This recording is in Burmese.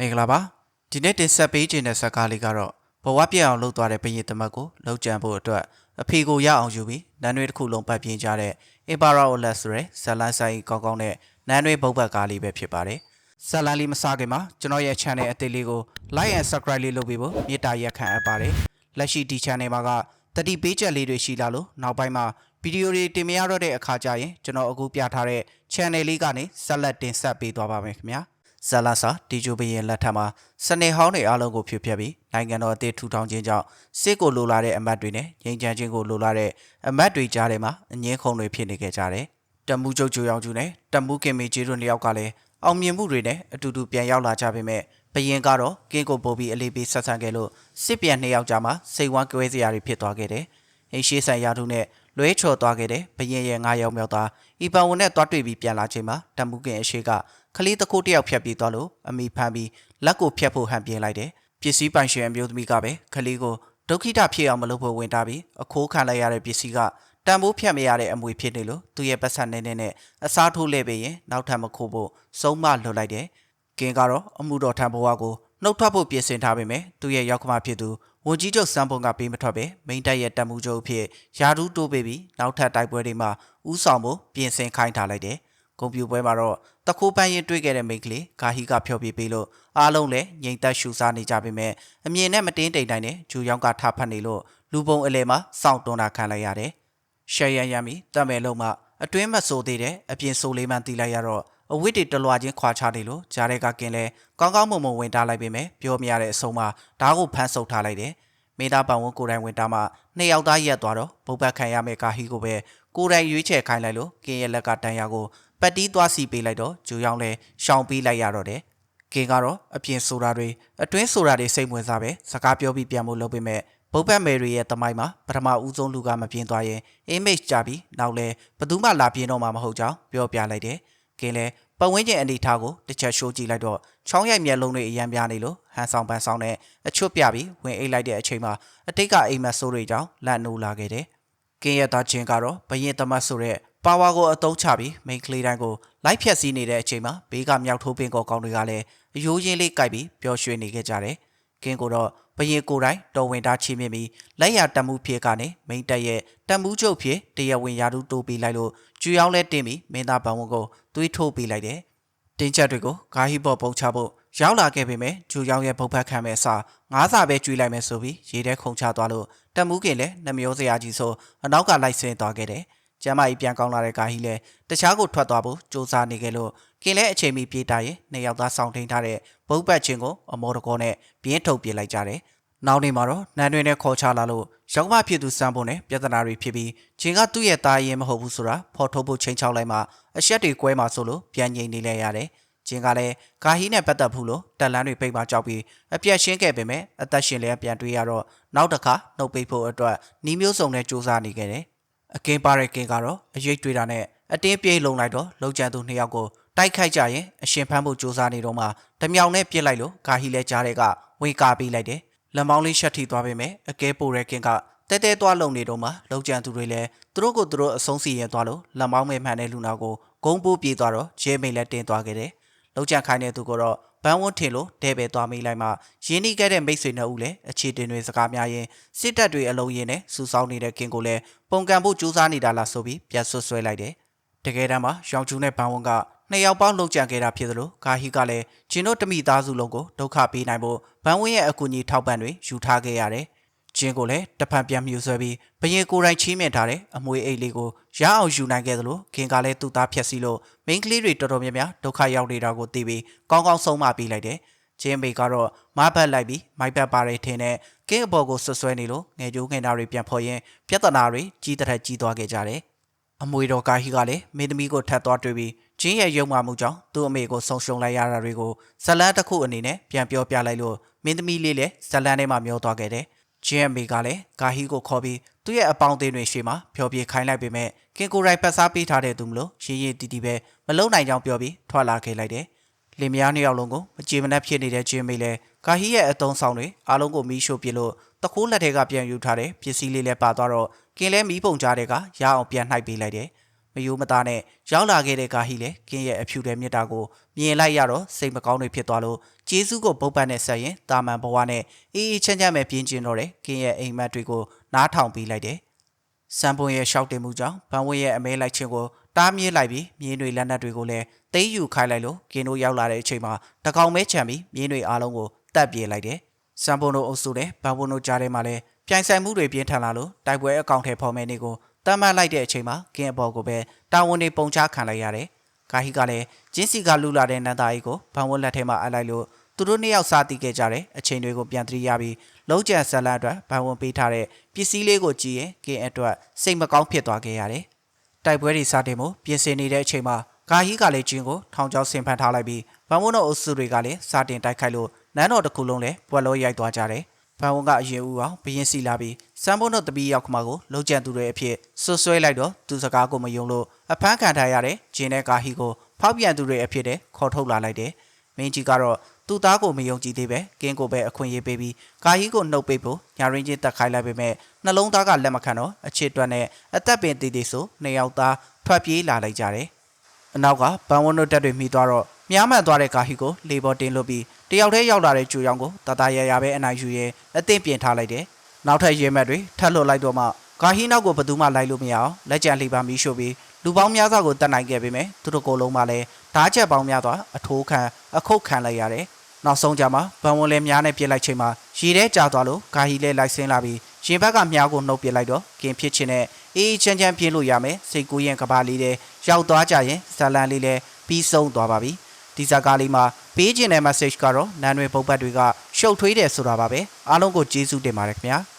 မင်္ဂလာပါဒီနေ့တင်ဆက်ပေးခြင်းတဲ့ဇာတ်ကားလေးကတော့ဘဝပြည့်အောင်လှုပ်သွားတဲ့ဘရင်သမတ်ကိုလှုပ်ကြံဖို့အတွက်အဖေကိုရအောင်ယူပြီးနန်းရွေးတစ်ခုလုံးပတ်ပြင်းကြတဲ့အင်ပါရာအိုလက်ဆိုတဲ့ဇလန်ဆိုင်ကောင်းကောင်းနဲ့နန်းရွေးဘုတ်ဘတ်ကားလေးပဲဖြစ်ပါတယ်ဇလန်လေးမစခင်မှာကျွန်တော်ရဲ့ channel အသေးလေးကို like and subscribe လေးလုပ်ပေးဖို့မေတ္တာရက်ခံအပ်ပါတယ်လက်ရှိဒီ channel မှာကတတိပေးချက်လေးတွေရှိလာလို့နောက်ပိုင်းမှာဗီဒီယိုတွေတင်မရတော့တဲ့အခါကျရင်ကျွန်တော်အခုပြထားတဲ့ channel လေးကနေဆက်လက်တင်ဆက်ပေးသွားပါမယ်ခင်ဗျာ ဇာလာစာတီဂျိုဘရင်လက်ထက်မှာစနေဟောင်းတွေအားလုံးကိုဖြိုဖျက်ပြီးနိုင်ငံတော်အသေးထူထောင်ခြင်းကြောင့်စစ်ကိုလိုလာတဲ့အမတ်တွေနဲ့ငြိမ်းချမ်းခြင်းကိုလိုလာတဲ့အမတ်တွေကြားထဲမှာအငင်းခုန်တွေဖြစ်နေကြကြတယ်။တမူကျုပ်ကျူရောင်ကျူနဲ့တမူကင်မီဂျီတို့နှစ်ယောက်ကလည်းအောင်မြင်မှုတွေနဲ့အတူတူပြန်ရောက်လာကြပေမဲ့ဘရင်ကတော့ကင်းကိုပို့ပြီးအလေးပေးဆက်ဆံခဲ့လို့စစ်ပြန်နှစ်ယောက်ကြားမှာစိတ်ဝမ်းကွဲစရာတွေဖြစ်သွားခဲ့တယ်။အင်းရှိဆိုင်ရာထုနဲ့လွဲချော်သွားခဲ့တဲ့ဘရင်ရဲ့ငါးယောက်မြောက်သားဤပန်ဝန်နဲ့တွားတွေ့ပြီးပြန်လာချိန်မှာတမူကင်အရှိက ခလေးတစ်ခုတစ်ယောက်ဖြတ်ပြီးသွားလို့အမိဖမ်းပြီးလက်ကိုဖြတ်ဖို့ဟန်ပြင်းလိုက်တယ်ပစ္စည်းပိုင်ရှင်အမျိုးသမီးကပဲခလေးကိုဒုက္ခိတဖြစ်အောင်မလုပ်ဖို့ဝင်တာပြီးအခိုးခံလိုက်ရတဲ့ပစ္စည်းကတန်ဖိုးဖြတ်မရတဲ့အမွေဖြစ်နေလို့သူ့ရဲ့ပတ်စံနေနေနဲ့အစားထိုးလဲပေးရင်နောက်ထပ်မခိုးဖို့စုံမလွတ်လိုက်တယ်ကင်းကတော့အမှုတော်ထံဘဝကိုနှုတ်ထွက်ဖို့ပြင်ဆင်ထားပေမဲ့သူ့ရဲ့ရောက်ခမဖြစ်သူဝန်ကြီးချုပ်စံပုံကပေးမထွက်ပဲမိန်တက်ရဲ့တမှုချုပ်အဖြစ်ယာဒူးတိုးပေးပြီးနောက်ထပ်တိုက်ပွဲတွေမှာဥဆောင်ဖို့ပြင်ဆင်ခိုင်းထားလိုက်တယ်။ ကွန်ပျူပွဲမှာတော့တခိုးပန်းရင်တွေ့ခဲ့တဲ့မိန်းကလေးဂါဟီကဖျော်ပြပေးလို့အားလုံးလည်းငြိမ်သက်ရှူစားနေကြပေမဲ့အမြင်နဲ့မတင်းတိမ်တိုင်းနဲ့ဂျူယောင်းကထဖတ်နေလို့လူပုံအလဲမှာစောင့်တွန်းတာခံလိုက်ရတယ်။ရှယ်ရန်ရမ်းပြီးတတ်မဲ့လုံးမှအတွင်းမဆိုသေးတဲ့အပြင်ဆိုလေးမှန်တီးလိုက်ရတော့အဝိတ္တတလွာချင်းခွာချနေလို့ဂျားတဲ့ကကင်းလဲကောင်းကောင်းမွန်မွန်ဝင်တားလိုက်ပေမဲ့ပြောမရတဲ့အဆုံးမှာဓာတ်ကိုဖမ်းဆုပ်ထားလိုက်တယ်။မိသားပန်ဝန်ကိုယ်တိုင်ဝင်တာမှနှစ်ယောက်သားရက်သွားတော့ဘုတ်ပတ်ခံရမယ့်ကာဟီကိုပဲ ကိုယ်တိုင်ရွေးချယ်ခိုင်းလိုက်လို့ကင်းရဲ့လက်ကတန်ရာကိုပတ်တီးသွားစီပေးလိုက်တော့ဂျူယောင်းလဲရှောင်ပေးလိုက်ရတော့တယ်။ကင်းကတော့အပြင်ဆိုတာတွေအတွင်းဆိုတာတွေစိတ်ဝင်စားပဲစကားပြောပြီးပြန်ဖို့လုပ်ပေမဲ့ဘုတ်ပတ်မယ်ရီရဲ့တမိုင်းမှာပထမဦးဆုံးလူကမပြင်းသွားရင် image ကြပြီးနောက်လဲဘသူမှလာပြင်းတော့မှာမဟုတ်ကြောင်းပြောပြလိုက်တယ်။ကင်းလဲပတ်ဝန်းကျင်အနေထားကိုတစ်ချက်ရှိုးကြည့်လိုက်တော့ချောင်းရိုက်မျက်လုံးတွေအရန်ပြနေလို့ဟန်ဆောင်ပန်းဆောင်နဲ့အချွတ်ပြပြီးဝင်အိတ်လိုက်တဲ့အချိန်မှာအတိတ်ကအိမ်မက်ဆိုးတွေကြောင့်လန့်နိုးလာခဲ့တယ်။ ကင်းရဲ့သားချင်းကတော့ဘရင်သမတ်ဆိုတဲ့ပါဝါကိုအတုံးချပြီးမိန်ကလေးတိုင်းကိုလိုက်ဖြတ်စည်းနေတဲ့အချိန်မှာဘေးကမြောက်ထိုးပင်ကောကောင်းတွေကလည်းအယိုးရင်းလေးကြိုက်ပြီးပျော်ရွှင်နေခဲ့ကြတယ်။ကင်းကိုတော့ဘရင်ကိုယ်တိုင်တော်ဝင်သားချီးမြှင့်ပြီးလက်ရတမှုဖြစ်ကနေမိန်တက်ရဲ့တမှုချုပ်ဖြစ်တရားဝင်ရာထူးတိုးပေးလိုက်လို့ကျူယောင်းလဲတင်းပြီးမင်းသားဘံဝန်ကိုသွေးထိုးပေးလိုက်တယ်။တင်းချက်တွေကိုဂါဟီဘော့ပုံချဖို့ ရောက်လာခဲ့ပေမဲ့ကျူယောင်းရဲ့ဘုတ်ဖက်ခံမဲ့အစားငါးစာပဲကျွေးလိုက်မယ်ဆိုပြီးရေထဲခုန်ချသွားလို့တမှုကင်လည်းနှမျိုးစရာကြီးဆိုအနောက်ကလိုက်ဆင်းသွားခဲ့တယ်။ကျမ်းမကြီးပြန်ကောင်းလာတဲ့ဂါဟီလည်းတခြားကိုထွက်သွားဖို့စူးစမ်းနေခဲ့လို့ကင်လည်းအချိန်မီပြေးတာရင်နှစ်ယောက်သားဆောင်ထိန်ထားတဲ့ဘုတ်ပတ်ချင်းကိုအမောတကောနဲ့ပြင်းထုတ်ပြလိုက်ကြတယ်။နောက်နေ့မှာတော့နန်းတွင်နဲ့ခေါ်ချလာလို့ရောက်မဖြစ်သူစမ်းဖို့နဲ့ပြဿနာတွေဖြစ်ပြီးချင်းကသူ့ရဲ့သားရင်မဟုတ်ဘူးဆိုတာဖော်ထုတ်ဖို့ချိန်ချောက်လိုက်မှအရှက်တွေကွဲမှဆိုလို့ပြန်ငိမ့်နေလဲရတယ်။ ချင်းကလည်းဂါဟီနဲ့ပတ်သက်ဘူးလို့တက်လန်းတွေပိတ်ပါကြောက်ပြီးအပြက်ရှင်းခဲ့ပေမဲ့အသက်ရှင်လည်းပြန်တွေးရတော့နောက်တစ်ခါနှုတ်ပိတ်ဖို့အတွက်နှီးမျိုးစုံနဲ့စူးစမ်းနေခဲ့တယ်။အကင်းပါတဲ့ကင်းကတော့အရေးတွေးတာနဲ့အတင်းပြေးလုံလိုက်တော့လုံချန်သူနှစ်ယောက်ကိုတိုက်ခိုက်ကြရင်အရှင်ဖမ်းဖို့စူးစမ်းနေတော့မှတမြောင်နဲ့ပြစ်လိုက်လို့ဂါဟီလဲကြားတဲ့ကဝေကာပေးလိုက်တယ်။လက်မောင်းလေးရှက်ထိသွားပေမဲ့အကဲပိုတဲ့ကင်းကတဲတဲသွားလုံနေတော့မှလုံကြံသူတွေလည်းသူတို့ကိုသူတို့အဆုံးစီရင်သွားလို့လက်မောင်းမဲ့မှန်တဲ့လူနာကိုဂုံးပိုးပြေးသွားတော့ဂျဲမိန်လည်းတင်သွားခဲ့တယ်။ လုံကြံခိုင်းတဲ့သူကတော့ဘန်းဝန်းထင်လို့တဲပဲသွားမိလိုက်မှရင်းနှီးခဲ့တဲ့မိတ်ဆွေနှစ်ဦးလည်းအခြေတင်တွေစကားများရင်စစ်တပ်တွေအလုံးရင်းနဲ့စူဆောင်းနေတဲ့ကင်းကိုလည်းပုံကံဖို့ကြိုးစားနေတာလားဆိုပြီးပြန်ဆွဆွဲလိုက်တယ်။တကယ်တမ်းမှာရောင်ကျူးနဲ့ဘန်းဝန်းကနှစ်ယောက်ပေါင်းလှုပ်ကြံခဲ့တာဖြစ်သလိုဂါဟီကလည်းဂျင်းတို့တမိသားစုလုံးကိုဒုက္ခပေးနိုင်ဖို့ဘန်းဝင်းရဲ့အကူအညီထောက်ပံ့တွေယူထားခဲ့ရတယ်။ ဂျင်းကိုလည်းတဖန်ပြန်မြူဆွဲပြီးဘရင်ကိုယ်တိုင်ချီးမြှင့်ထားတဲ့အမွေအိတ်လေးကိုရအောင်ယူနိုင်ခဲ့သလိုခင်ကလည်းသူ့သားဖြက်စီလို့မိန်းကလေးတွေတော်တော်များများဒုက္ခရောက်နေတာကိုသိပြီးကောင်းကောင်းဆုံးမပေးလိုက်တယ်။ဂျင်းမေကတော့မဘတ်လိုက်ပြီးမိုက်ဘတ်ပါရီထင်းနဲ့ကင်းအပေါ်ကိုဆွဆွဲနေလို့ငယ်ကျိုးငယ်သားတွေပြန်ဖော်ရင်ပြဿနာတွေကြီးတဲ့ထက်ကြီးသွားခဲ့ကြတယ်။အမွေတော်ကာဟီကလည်းမင်းသမီးကိုထပ်သွားတွေ့ပြီးဂျင်းရဲ့ယုံမှမှုကြောင့်သူ့အမေကိုဆုံရှုံလိုက်ရတာတွေကိုဇလန်တစ်ခုအနေနဲ့ပြန်ပြောပြလိုက်လို့မင်းသမီးလေးလည်းဇလန်ထဲမှာမျောသွားခဲ့တယ်။ ဂျင်းရဲ့အမေကလည်းဂါဟီကိုခေါ်ပြီးသူ့ရဲ့အပေါင်းအသင်းတွေရှေ့မှာဖြောပြခိုင်းလိုက်ပေမဲ့ကင်ကိုရိုက်ပတ်စားပေးထားတဲ့သူမလို့ရင်းရင်းတီးတီးပဲမလုံနိုင်ကြောင်းပြောပြီးထွက်လာခဲ့လိုက်တယ်။လင်မယားနှစ်ယောက်လုံးကိုမကြေမနက်ဖြစ်နေတဲ့ဂျင်းမေလည်းဂါဟီရဲ့အတုံးဆောင်တွေအားလုံးကိုမီးရှို့ပြလို့တခိုးလက်ထဲကပြန်ယူထားတဲ့ပစ္စည်းလေးလည်းပါသွားတော့ကင်လဲမီးပုံကြားတဲ့ကရအောင်ပြန်နှိုက်ပေးလိုက်တယ်။ မယိုးမသားနဲ့ရောက်လာခဲ့တဲ့ကာဟီလည်းကင်းရဲ့အဖြူတဲ့မြစ်တာကိုမြင်လိုက်ရတော့စိတ်မကောင်းတွေဖြစ်သွားလို့ကျေးဇူးကိုပုတ်ပတ်နဲ့ဆက်ရင်တာမန်ဘဝနဲ့အေးအေးချမ်းချမ်းပဲပြင်းကျင်တော့တယ်ကင်းရဲ့အိမ်မက်တွေကိုနားထောင်ပေးလိုက်တယ်စံပွန်ရဲ့ရှောက်တင်မှုကြောင့်ဘန်ဝင်းရဲ့အမဲလိုက်ခြင်းကိုတားမြစ်လိုက်ပြီးမြင်းတွေလက်နက်တွေကိုလည်းသိမ်းယူခိုင်းလိုက်လို့ကင်းတို့ရောက်လာတဲ့အချိန်မှာတကောင်မဲချန်ပြီးမြင်းတွေအားလုံးကိုတပ်ပြေးလိုက်တယ်စံပွန်တို့အုပ်စုတဲ့ဘန်ဝင်းတို့ကြားထဲမှာလည်းပြိုင်ဆိုင်မှုတွေပြင်းထန်လာလို့တိုက်ပွဲအကောင့်ထဲဖော်မဲနေကို တမ်းမတ်လိုက်တဲ့အချိန်မှာကင်းအပေါ်ကိုပဲတာဝန်တွေပုံချခံလိုက်ရတယ်ကာဟီကလည်းဂျင်းစီကလူလာတဲ့နန္ဒာကြီးကိုဘန်ဝင်းလက်ထဲမှာအပ်လိုက်လို့သူတို့နှစ်ယောက်စားတီးခဲ့ကြတဲ့အချိန်တွေကိုပြန်သတိရပြီးလုံးကျန်ဇက်လန်အတွက်ဘန်ဝင်းပေးထားတဲ့ပစ္စည်းလေးကိုကြည့်ရင်ကင်းအတွက်စိတ်မကောင်းဖြစ်သွားခဲ့ရတယ်တိုက်ပွဲတွေစတင်မှုပြင်ဆင်နေတဲ့အချိန်မှာကာဟီကလည်းဂျင်းကိုထောင်ချောင်းဆင်ဖန်ထားလိုက်ပြီးဘန်ဝင်းတို့အုပ်စုတွေကလည်းစတင်တိုက်ခိုက်လို့နန်းတော်တစ်ခုလုံးလည်းပွဲလို့ရိုက်သွားကြတယ် ဘန်ဝန်းကအရင်ဦးအောင်ဘရင်စီလာပြီးစံဘုံတို့တပီးရောက်ခမကိုလုံကျန်သူတွေအဖြစ်ဆွဆွဲလိုက်တော့သူစကားကိုမယုံလို့အဖမ်းခံထားရတဲ့ဂျင်းနဲ့ကာဟီကိုဖောက်ပြန်သူတွေအဖြစ်တဲ့ခေါ်ထုတ်လာလိုက်တယ်။မင်းကြီးကတော့သူ့သားကိုမယုံကြည်သေးပဲကင်းကိုပဲအခွင့်အရေးပေးပြီးကာဟီကိုနှုတ်ပိတ်ဖို့ညာရင်းချင်းတက်ခိုင်းလိုက်ပေမဲ့နှလုံးသားကလက်မခံတော့အချစ်တွက်နဲ့အသက်ပင်တည်တည်ဆိုနှစ်ယောက်သားထွက်ပြေးလာလိုက်ကြတယ်။အနောက်ကဘန်ဝန်းတို့တက်တွေမိသွားတော့မြားမှန်သွားတဲ့ကာဟီကိုလေပေါ်တင်လို့ပြီး တယောက်တည်းရောက်လာတဲ့ကျူရောင်ကိုတတရရပဲအနိုင်ယူရဲအသင့်ပြင်ထားလိုက်တယ်။နောက်ထပ်ရဲမက်တွေထပ်လွတ်လိုက်တော့မှကာဟီနောက်ကိုဘယ်သူမှလိုက်လို့မရအောင်လက်ကြံလှိပါမီးရှို့ပြီးလူပေါင်းများစွာကိုတတ်နိုင်ခဲ့ပေမဲ့သူတို့ကိုယ်လုံးမှလည်းဓားချက်ပေါင်းများစွာအထိုးခံအခုတ်ခံလိုက်ရတယ်။နောက်ဆုံးကြမှာဗန်ဝန်လဲများနဲ့ပြစ်လိုက်ချိန်မှာရေထဲကျသွားလို့ကာဟီလဲလိုက်ဆင်းလာပြီးရင်ဘက်ကမြားကိုနှုတ်ပစ်လိုက်တော့ကင်ဖြစ်ချင်းနဲ့အေးအေးချမ်းချမ်းပြင်းလို့ရမယ်စိတ်ကူးရင်ကဘာလေးတဲ့ရောက်သွားကြရင်ဇလန်လေးလဲပြီးဆုံးသွားပါပြီ။ ဒီဇာကားလေးမှာပေးခြင်းတဲ့ message ကတော့နန်ရွေပုတ်ပတ်တွေကရှုပ်ထွေးတယ်ဆိုတာပါပဲအားလုံးကိုကျေးဇူးတင်ပါတယ်ခင်ဗျာ။